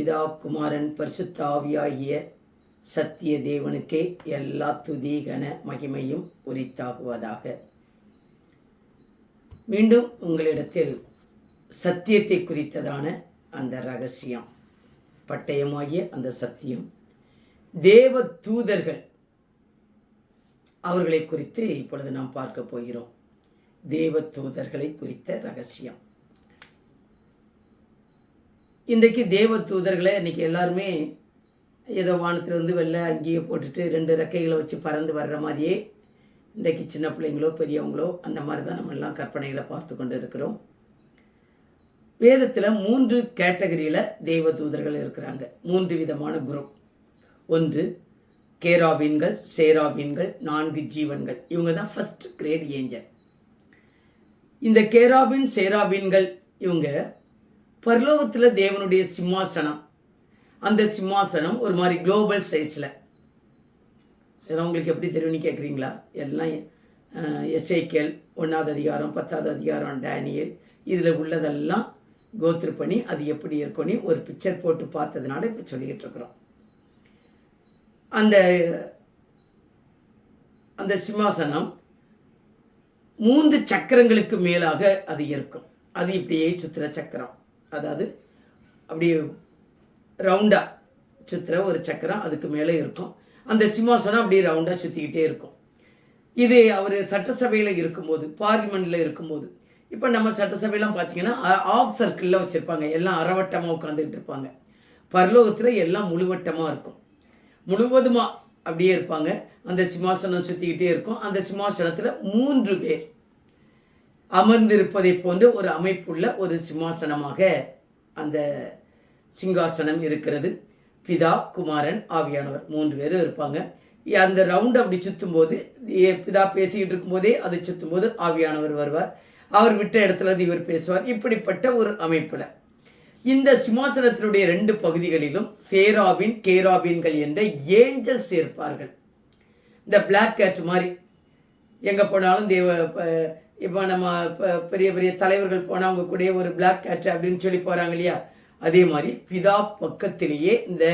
பிதா குமாரன் பரிசுத்தாவியாகிய சத்திய தேவனுக்கே எல்லா துதிகன மகிமையும் உரித்தாகுவதாக. மீண்டும் உங்களிடத்தில் சத்தியத்தை குறித்ததான அந்த ரகசியம் பட்டயமாகிய அந்த சத்தியம். தேவ தூதர்கள் அவர்களை குறித்து இப்பொழுது நாம் பார்க்க போகிறோம். தேவ தூதர்களை குறித்த ரகசியம். இன்றைக்கு தேவ தூதர்களை இன்றைக்கி எல்லாருமே ஏதோ வானத்திலிருந்து வெளில அங்கேயே போட்டுட்டு ரெண்டு ரெக்கைகளை வச்சு பறந்து வர்ற மாதிரியே இன்றைக்கு சின்ன பிள்ளைங்களோ பெரியவங்களோ அந்த மாதிரி தான் நம்ம எல்லாம் கற்பனைகளை பார்த்து கொண்டு இருக்கிறோம். வேதத்தில் மூன்று கேட்டகரியில் தெய்வ தூதர்கள் இருக்கிறாங்க. மூன்று விதமான குரூப் ஒன்று கேராபீன்கள் சேராபீன்கள் நான்கு ஜீவன்கள். இவங்க தான் ஃபஸ்ட் கிரேட் ஏஞ்சல் இந்த கேராபின் சேராபீன்கள் இவங்க பரலோகத்தில் தேவனுடைய சிம்மாசனம். அந்த சிம்மாசனம் ஒரு மாதிரி குளோபல் சைஸில் இதெல்லாம் உங்களுக்கு எப்படி தெரியும்னு கேட்குறீங்களா எல்லாம் எஸ்ஐகேல் ஒன்றாவது அதிகாரம் பத்தாவது அதிகாரம் டேனியல். இதில் உள்ளதெல்லாம் கோத்ரு பண்ணி அது எப்படி இருக்கும்னு ஒரு பிக்சர் போட்டு பார்த்ததுனால இப்போ சொல்லிக்கிட்டு இருக்கிறோம். அந்த அந்த சிம்மாசனம் மூன்று சக்கரங்களுக்கு மேலாக அது இருக்கும். அது இப்படியே சுத்திர சக்கரம். அதாவது அப்படியே ரவுண்டாக சுற்றுற ஒரு சக்கரம் அதுக்கு மேலே இருக்கும். அந்த சிம்மாசனம் அப்படியே ரவுண்டாக சுற்றிக்கிட்டே இருக்கும். இது அவர் சட்டசபையில் இருக்கும்போது பார்லிமெண்ட்டில் இருக்கும்போது இப்போ நம்ம சட்டசபையெல்லாம் பார்த்தீங்கன்னா ஆஃப் சர்க்கிளில் வச்சுருப்பாங்க. எல்லாம் அறவட்டமாக உட்காந்துக்கிட்டு இருப்பாங்க. பரலோகத்தில் எல்லாம் முழுவட்டமாக இருக்கும். முழுவதுமாக அப்படியே இருப்பாங்க. அந்த சிம்மாசனம் சுற்றிக்கிட்டே இருக்கும். அந்த சிம்மாசனத்தில் மூன்று பேர். அமர்ந்திருப்பதை போன்ற ஒரு அமைப்புள்ள ஒரு சிம்மாசனமாக அந்த சிங்காசனம் இருக்கிறது. பிதா குமாரன் ஆவியானவர் மூன்று பேரும் இருப்பாங்க. அந்த ரவுண்ட் அப்படி சுற்றும்போது பிதா பேசிக்கிட்டு இருக்கும்போதே அது சுற்றும்போது ஆவியானவர் வருவார். அவர் விட்ட இடத்துல இருந்து இவர் பேசுவார். இப்படிப்பட்ட ஒரு அமைப்பில். இந்த சிம்மாசனத்தினுடைய ரெண்டு பகுதிகளிலும் சேராபின் கேராபின்கள் என்ற ஏஞ்சல் சேர்ப்பார்கள். இந்த பிளாக் கேட் மாதிரி. எங்கே போனாலும் தேவ இப்போ நம்ம பெரிய பெரிய தலைவர்கள் போனால் அவங்க கூட ஒரு பிளாக் கேட் அப்படின்னு சொல்லி போகிறாங்க இல்லையா? அதே மாதிரி பிதா பக்கத்திலேயே இந்த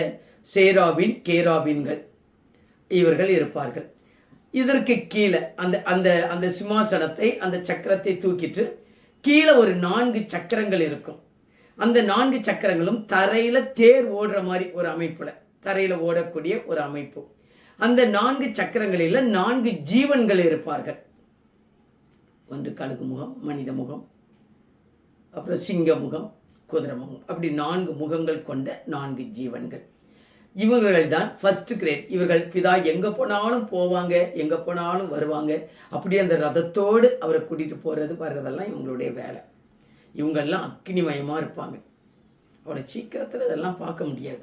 சேராபின் கேராபின்கள் இவர்கள் இருப்பார்கள். இதற்கு கீழே அந்த அந்த அந்த சிம்மாசனத்தை அந்த சக்கரத்தை தூக்கிட்டு கீழே ஒரு நான்கு சக்கரங்கள் இருக்கும். அந்த நான்கு சக்கரங்களும் தரையில் தேர் ஓடுற மாதிரி ஒரு அமைப்பில் தரையில் ஓடக்கூடிய ஒரு அமைப்பு. அந்த நான்கு சக்கரங்களில் நான்கு ஜீவன்கள் இருப்பார்கள். ஒன்று கழுகு முகம் மனித முகம் அப்புறம் சிங்க முகம் குதிரை முகம். அப்படி நான்கு முகங்கள் கொண்ட நான்கு ஜீவன்கள். இவர்கள் தான் ஃபஸ்ட்டு கிரேட் இவர்கள் பிதா எங்கே போனாலும் போவாங்க எங்கே போனாலும் வருவாங்க. அப்படியே அந்த ரதத்தோடு அவரை கூட்டிகிட்டு போகிறது வர்றதெல்லாம் இவங்களுடைய வேலை. இவங்கெல்லாம் அக்னிமயமாக இருப்பாங்க. அவ்வளோ சீக்கிரத்தில் இதெல்லாம் பார்க்க முடியாது.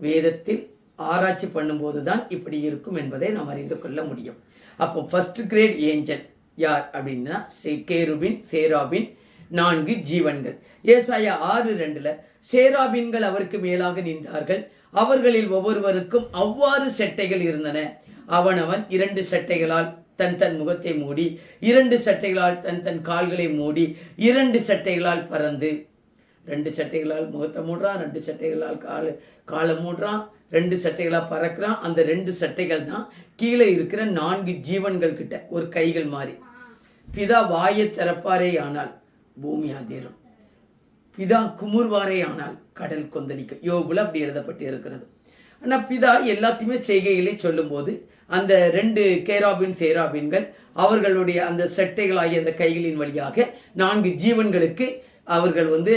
வேதத்தில் ஆராய்ச்சி பண்ணும்போது தான் இப்படி இருக்கும் என்பதை நாம் அறிந்து கொள்ள முடியும். அப்போ ஃபஸ்ட்டு கிரேட் ஏஞ்சல். யார் அப்படின்னா கேருபின் சேராபின் நான்கு ஜீவன்கள். ஏசாயா ஆறு ரெண்டில் சேராபின்கள் அவருக்கு மேலாக நின்றார்கள். அவர்களில் ஒவ்வொருவருக்கும் அவ்வாறு செட்டைகள் இருந்தன. அவனவன் இரண்டு சட்டைகளால் தன் தன் முகத்தை மூடி இரண்டு சட்டைகளால் தன் தன் கால்களை மூடி இரண்டு சட்டைகளால் பறந்து ரெண்டு சட்டைகளால் முகத்தை மூடுறான் ரெண்டு சட்டைகளால் கால் காலை மூடுறான் ரெண்டு சட்டைகளாக பறக்கிறான். அந்த ரெண்டு சட்டைகள் தான் கீழே இருக்கிற நான்கு ஜீவன்கள் கிட்ட ஒரு கைகள் மாதிரி பிதா வாயை திறப்பாரே ஆனால் பூமி அதிரும். பிதா குமுர்வாரே ஆனால் கடல் கொந்தளிக்கும். யோகுல அப்படி எழுதப்பட்டு இருக்கிறது ஆனால் பிதா எல்லாத்தையுமே செய்கைகளை சொல்லும்போது அந்த ரெண்டு கேராபின் சேராபின்கள் அவர்களுடைய அந்த சட்டைகளாகிய அந்த கைகளின் வழியாக நான்கு ஜீவன்களுக்கு அவர்கள் வந்து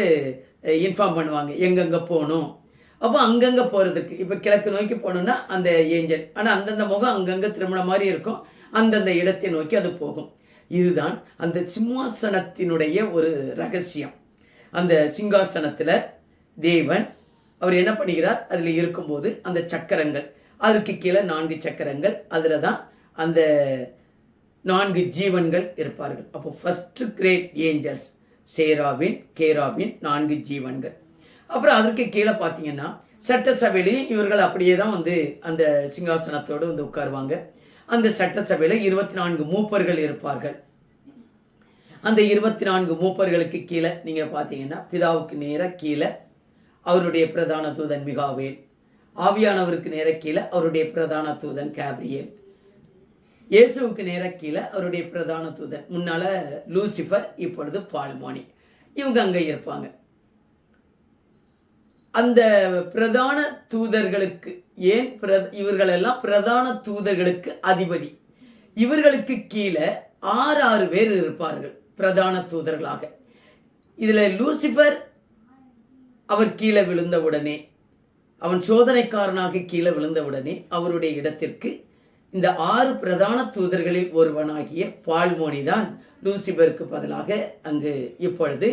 இன்ஃபார்ம் பண்ணுவாங்க. எங்கெங்கே போகணும்? அப்போ அங்கங்கே போகிறதுக்கு இப்போ கிழக்கு நோக்கி போகணுன்னா அந்த ஏஞ்சல். ஆனால் அந்தந்த முகம் அங்கங்கே திருமண மாதிரி இருக்கும். அந்தந்த இடத்தை நோக்கி அது போகும். இதுதான் அந்த சிம்மாசனத்தினுடைய ஒரு ரகசியம். அந்த சிங்காசனத்தில் தேவன் அவர் என்ன பண்ணுகிறார்? அதில் இருக்கும்போது அந்த சக்கரங்கள். அதற்கு கீழே நான்கு சக்கரங்கள். அதில் தான் அந்த நான்கு ஜீவன்கள் இருப்பார்கள். அப்போ first grade angels seraphim cherubim நான்கு ஜீவன்கள். அப்புறம் அதற்கு கீழே பார்த்தீங்கன்னா சட்டசபையிலையும் இவர்கள் அப்படியே தான் வந்து அந்த சிங்காசனத்தோடு வந்து உட்காருவாங்க. அந்த சட்டசபையில் இருபத்தி நான்கு மூப்பர்கள் இருப்பார்கள். அந்த இருபத்தி நான்கு மூப்பர்களுக்கு கீழே நீங்கள் பார்த்தீங்கன்னா பிதாவுக்கு நேராக கீழே அவருடைய பிரதான தூதன் மிகாவேல் ஆவியானவருக்கு நேர கீழே அவருடைய பிரதான தூதன் கேப்ரியல் இயேசுவுக்கு நேர கீழே அவருடைய பிரதான தூதன் முன்னால் லூசிஃபர் இப்பொழுது பால்மானி. இவங்க அங்கே இருப்பாங்க. அந்த பிரதான தூதர்களுக்கு ஏன் பிர இவர்களெல்லாம் பிரதான தூதர்களுக்கு அதிபதி? இவர்களுக்கு கீழே ஆறு ஆறு பேர் இருப்பார்கள் பிரதான தூதர்களாக. இதில் லூசிஃபர் அவர் கீழே விழுந்தவுடனே அவன் சோதனைக்காரனாக கீழே விழுந்தவுடனே அவருடைய இடத்திற்கு இந்த ஆறு பிரதான தூதர்களில் ஒருவனாகிய பால்மோனி தான் லூசிபருக்கு பதிலாக அங்கு இப்பொழுது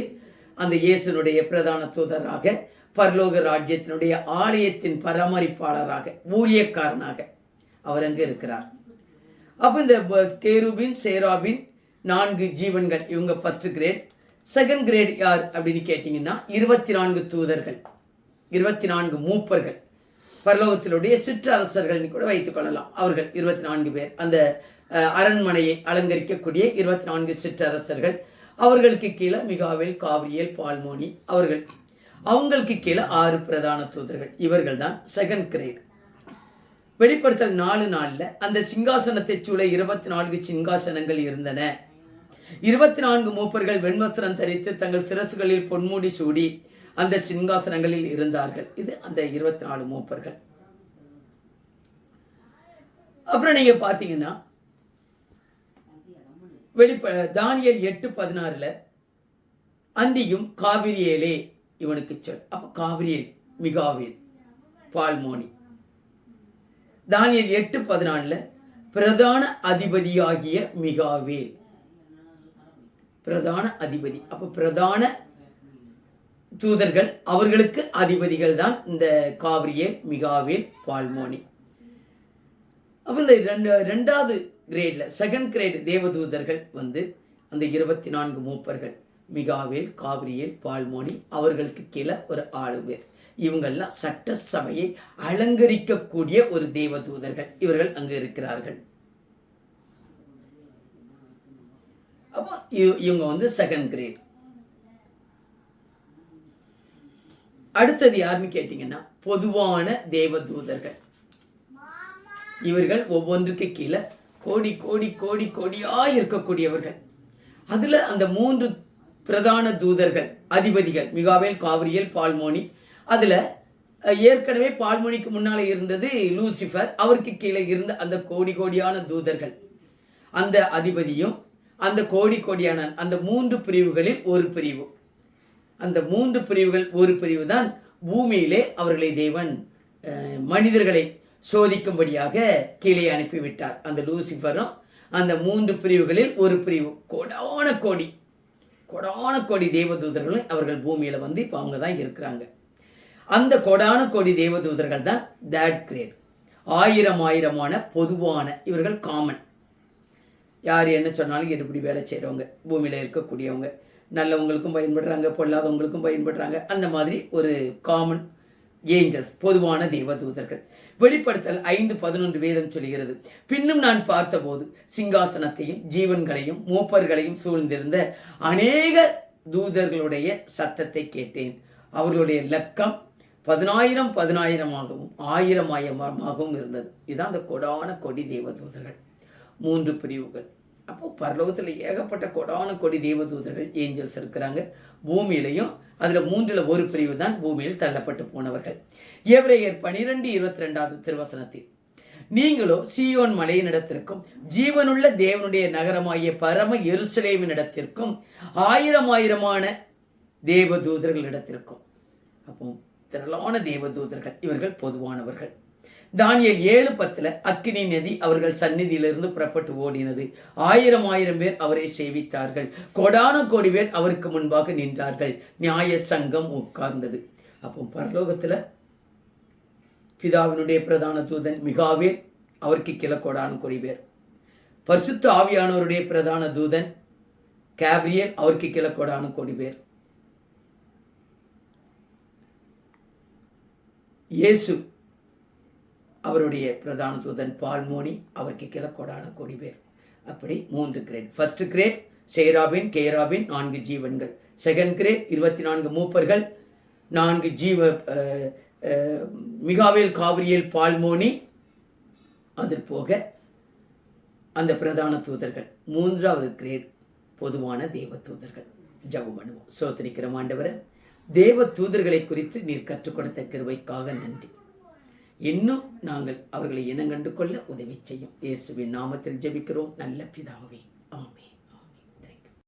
அந்த இயேசுனுடைய பிரதான தூதராக பரலோக ராஜ்யத்தினுடைய ஆலயத்தின் பராமரிப்பாளராக ஊழியக்காரனாக அவர் அங்கு இருக்கிறார். அப்போ இந்த கேருபின் சேராபின் நான்கு ஜீவன்கள் இவங்க ஃபஸ்ட்டு கிரேட் செகண்ட் கிரேட் யார் அப்படின்னு கேட்டிங்கன்னா இருபத்தி நான்கு தூதர்கள் இருபத்தி நான்கு மூப்பர்கள். பரலோகத்தினுடைய சிற்றரசர்கள்னு கூட வைத்துக்கொள்ளலாம் அவர்கள் இருபத்தி நான்கு பேர். அந்த அரண்மனையை அலங்கரிக்கக்கூடிய இருபத்தி நான்கு சிற்றரசர்கள். அவர்களுக்கு கீழே மிகாவில் காவிரியல் பால்மோனி அவர்கள் அவங்களுக்கு கீழே ஆறு பிரதான தூதர்கள். இவர்கள் தான் செகண்ட் கிரேட் வெளிப்படுத்தல் நாலு நாளில் அந்த சிங்காசனத்தை சூழ இருபத்தி நான்கு சிங்காசனங்கள் இருந்தன. இருபத்தி நான்கு மூப்பர்கள் வெண்மத்திரம் தரித்து தங்கள் சிரசுகளில் பொன்மூடி சூடி அந்த சிங்காசனங்களில் இருந்தார்கள். இது அந்த இருபத்தி நாலு மூப்பர்கள். அப்புறம் நீங்க பார்த்தீங்கன்னா வெளிப்ப தானியல் எட்டு பதினாறுல அந்தியும் காவிரியேலே இவனுக்கு சொல். அப்போ காவிரியேல் மிகாவேல் பால்மோனி. தானியல் எட்டு பதினாலில் பிரதான அதிபதியாகிய மிகாவேல். பிரதான அதிபதி. அப்போ பிரதான தூதர்கள் அவர்களுக்கு அதிபதிகள் தான் இந்த காவிரியல் மிகாவேல் பால்மோனி. அப்போ இந்த ரெண்டு ரெண்டாவது கிரேடில் செகண்ட் கிரேடு தேவதூதர்கள் வந்து அந்த இருபத்தி நான்கு மூப்பர்கள். மிகாவேல் காவிரியல் பால்மோனி அவர்களுக்கு கீழே ஒரு ஆளு பேர். இவங்கெல்லாம் சட்டசபையை அலங்கரிக்கக்கூடிய ஒரு தேவதூதர்கள். இவர்கள் அங்கு இருக்கிறார்கள். அப்போ இவங்க வந்து செகண்ட் கிரேட் அடுத்தது யாருன்னு கேட்டிங்கன்னா பொதுவான தேவதூதர்கள். இவர்கள் ஒவ்வொன்றுக்கு கீழே கோடி கோடி கோடி கோடியாக இருக்கக்கூடியவர்கள். அதுல அந்த மூன்று பிரதான தூதர்கள் அதிபதிகள் மிகாவேல் காவிரியல் பால்மோனி. அதில் ஏற்கனவே பால்மோனிக்கு முன்னால் இருந்தது லூசிஃபர். அவருக்கு கீழே இருந்த அந்த கோடி கோடியான தூதர்கள். அந்த அதிபதியும் அந்த கோடி கோடியான அந்த மூன்று பிரிவுகளில் ஒரு பிரிவு. அந்த மூன்று பிரிவுகள் ஒரு பிரிவு தான் பூமியிலே அவர்களை தேவன் மனிதர்களை சோதிக்கும்படியாக கீழே அனுப்பிவிட்டார். அந்த லூசிஃபரும் அந்த மூன்று பிரிவுகளில் ஒரு பிரிவு. கோடான கோடி. கொடான கோடி தேவதூதர்களும் அவர்கள் பூமியில் வந்து இப்போ அவங்க தான் இருக்கிறாங்க. அந்த கொடான கோடி தேவதூதர்கள் தான் தேட் கிரேட். ஆயிரம் ஆயிரமான பொதுவான இவர்கள் காமன். யார் என்ன சொன்னாலும் எடுபடி வேலை செய்கிறவங்க பூமியில் இருக்கக்கூடியவங்க நல்லவங்களுக்கும் பயன்படுறாங்க பொல்லாதவங்களுக்கும் பயன்படுறாங்க அந்த மாதிரி ஒரு காமன் ஏஞ்சல்ஸ் பொதுவான தேவதூதர்கள். வெளிப்படுத்தல் ஐந்து பதினொன்று வேதம் சொல்கிறது. பின்னும் நான் பார்த்தபோது சிங்காசனத்தையும் ஜீவன்களையும் மூப்பர்களையும் சூழ்ந்திருந்த அநேக தூதர்களுடைய சத்தத்தை கேட்டேன். அவர்களுடைய லக்கம் பதினாயிரம் பதினாயிரமாகவும் ஆயிரம் ஆயிரமாகவும் இருந்தது. இதுதான் அந்த கொடான கொடி தேவதூதர்கள். மூன்று பிரிவுகள். அப்போ பரலோகத்தில் ஏகப்பட்ட கொடான கொடி தேவதூதர்கள் ஏஞ்சல்ஸ் இருக்கிறாங்க. பூமியிலையும் அதில் மூன்றில் ஒரு பிரிவு தான் பூமியில் தள்ளப்பட்டு போனவர்கள். எவ்ரேயர் பனிரெண்டு இருபத்தி ரெண்டாவது திருவசனத்தில் நீங்களோ சீயோன் மலையினிடத்திற்கும் ஜீவனுள்ள தேவனுடைய நகரமாகிய பரம எருசலேமினிடத்திற்கும் ஆயிரம் ஆயிரமான தேவதூதர்களிடத்திற்கும். அப்போ திரளான தேவதூதர்கள் இவர்கள் பொதுவானவர்கள். தானியல் ஏழு பத்தில் அக்கினி நதி அவர்கள் சந்நிதியிலிருந்து புறப்பட்டு ஓடினது. ஆயிரம் ஆயிரம் பேர் அவரை சேவித்தார்கள். கோடான கோடி பேர் அவருக்கு முன்பாக நின்றார்கள். நியாய சங்கம் உட்கார்ந்தது. அப்போ பரலோகத்தில் பிதாவினுடைய பிரதான தூதன் மிகாவே அவருக்கு கிழக்கோடான கோடி பேர். பரிசுத்த ஆவியானவருடைய பிரதான தூதன் கேப்ரியல் அவருக்கு கிழக்கோடான கோடி பேர். இயேசு அவருடைய பிரதான தூதன் பால்மோனி அவருக்கு கிழக்கோடான கொடி பேர். அப்படி மூன்று grade. First grade seraphim cherubim நான்கு ஜீவன்கள். செகண்ட் கிரேட் இருபத்தி நான்கு மூப்பர்கள் நான்கு ஜீவ மிகாவேல் காவிரியல் பால்மோனி அது போக அந்த பிரதான தூதர்கள். மூன்றாவது கிரேட் பொதுவான தேவ தூதர்கள். ஜபம் பண்ணுவோம். சோதரிக்கிற ஆண்டவரை. தேவ தூதர்களை குறித்து நீர் கற்றுக் கொடுத்த கிருவைக்காக நன்றி. இன்னும் நாங்கள் அவர்களை இனங்கண்டு கொள்ள உதவி செய்யும். இயேசுவின் நாமத்தில் ஜெபிக்கிறோம். நல்ல பிதாவே. ஆமே